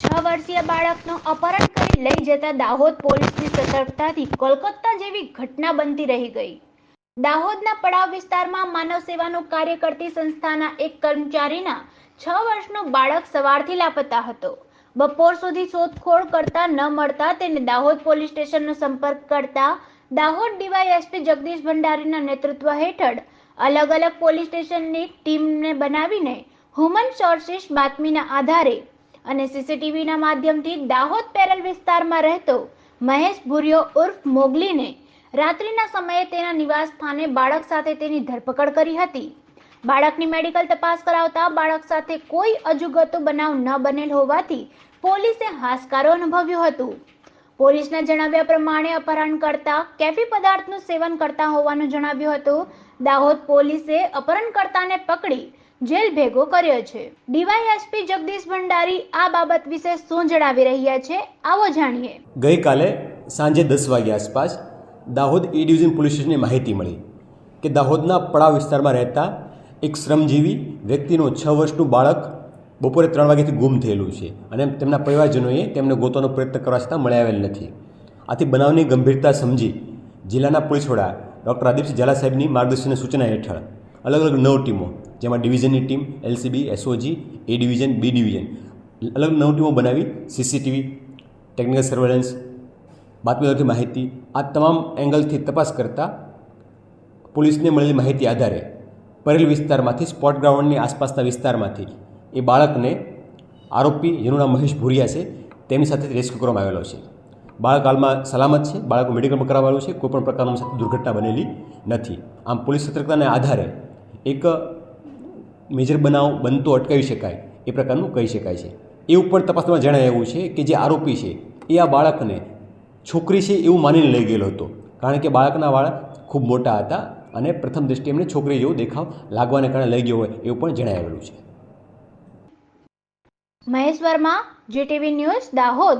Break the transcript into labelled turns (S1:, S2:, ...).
S1: છ વર્ષીય બાળકનો અપહરણ કરી લઈ જતા દાહોદ પોલીસની સતર્કતાથી કોલકાતા જેવી ઘટના બનતી રહી ગઈ. દાહોદના પડાવ વિસ્તારમાં માનવ સેવાનું કાર્ય કરતી સંસ્થાના એક કર્મચારીના છ વર્ષનો બાળક સવારથી લાપતા હતો. બપોર સુધી શોધખોળ કરતા ન મળતા તેને દાહોદ પોલીસ સ્ટેશનનો સંપર્ક કરતા દાહોદ ડીવાયએસપી જગદીશ ભંડારીના નેતૃત્વ હેઠળ અલગ અલગ પોલીસ સ્ટેશનની ટીમને બનાવીને હ્યુમન સોર્સિસ બાતમીના આધારે અને સીસીટીવીના માધ્યમથી દાહોદ પેરલ વિસ્તારમાં રહેતો મહેશ ભુરિયો ઉર્ફ મોગલીને રાત્રિના સમયે તેના નિવાસ સ્થાને બાળક સાથે તેની ધરપકડ કરી હતી. બાળકની મેડિકલ તપાસ કરાવતા બાળક સાથે કોઈ અજુગતો બનાવ ન બનેલ હોવાથી પોલીસે હાશકારો અનુભવ્યું હતું. પોલીસના જણાવ્યા પ્રમાણે અપહરણ કરતા, કેફી પદાર્થનું સેવન કરતા હોવાનું જણાવ્યું હતું. દાહોદ પોલીસે અપહરણકર્તાને પકડી જેલ ભેગો કર્યો છે. ડીવાયએસપી જગદીશ ભંડારી આ બાબત વિશે શું જણાવી રહ્યા છે, આવો જાણીએ.
S2: ગઈકાલે સાંજે દસ વાગ્યા આસપાસ દાહોદ એ ડિવિઝન પોલીસ સ્ટેશનની માહિતી મળી કે દાહોદના પડાવ વિસ્તારમાં રહેતા એક શ્રમજીવી વ્યક્તિનું છ વર્ષનું બાળક બપોરે ત્રણ વાગ્યાથી ગુમ થયેલું છે અને તેમના પરિવારજનોએ તેમને ગોતવાનો પ્રયત્ન કરવા છતાં મળી આવેલ નથી. આથી બનાવની ગંભીરતા સમજી જિલ્લાના પોલીસ વડા ડૉક્ટર આદિપસિંહ ઝાલા સાહેબની માર્ગદર્શન સૂચના હેઠળ અલગ અલગ નવ ટીમો જેમાં ડિવિઝનની team, LCB, SOG, A division, B division. અલગ નવ ટીમો બનાવી સીસીટીવી, ટેકનિકલ સર્વેલન્સ, બાતમીદારોથી માહિતી, આ તમામ એંગલથી તપાસ કરતાં પોલીસને મળેલી માહિતી આધારે પરેલ વિસ્તારમાંથી, સ્પોટ ગ્રાઉન્ડની આસપાસના વિસ્તારમાંથી એ બાળકને આરોપી જેનું નામ મહેશ ભુરિયા છે, તેમની સાથે રેસ્ક્યુ કરવામાં આવેલો છે. બાળક હાલમાં સલામત છે બાળકો મેડિકલમાં કરાવવાનું છે, કોઈપણ પ્રકારનું દુર્ઘટના બનેલી નથી. આમ પોલીસ સતર્કતાને આધારે એક મેજર બનાવ બનતો અટકાવી શકાય, એ પ્રકારનું કહી શકાય છે. એવું પણ તપાસમાં જણાવ્યું છે કે જે આરોપી છે, એ આ બાળકને છોકરી છે એવું માનીને લઈ ગયેલો હતો. કારણ કે બાળકના વાળ ખૂબ મોટા હતા અને પ્રથમ દૃષ્ટિએ એમને છોકરી જેવો દેખાવ લાગવાને કારણે લઈ ગયો હોય એવું પણ જણાવેલું છે.
S1: Mahesh Verma, GTV news Dahod.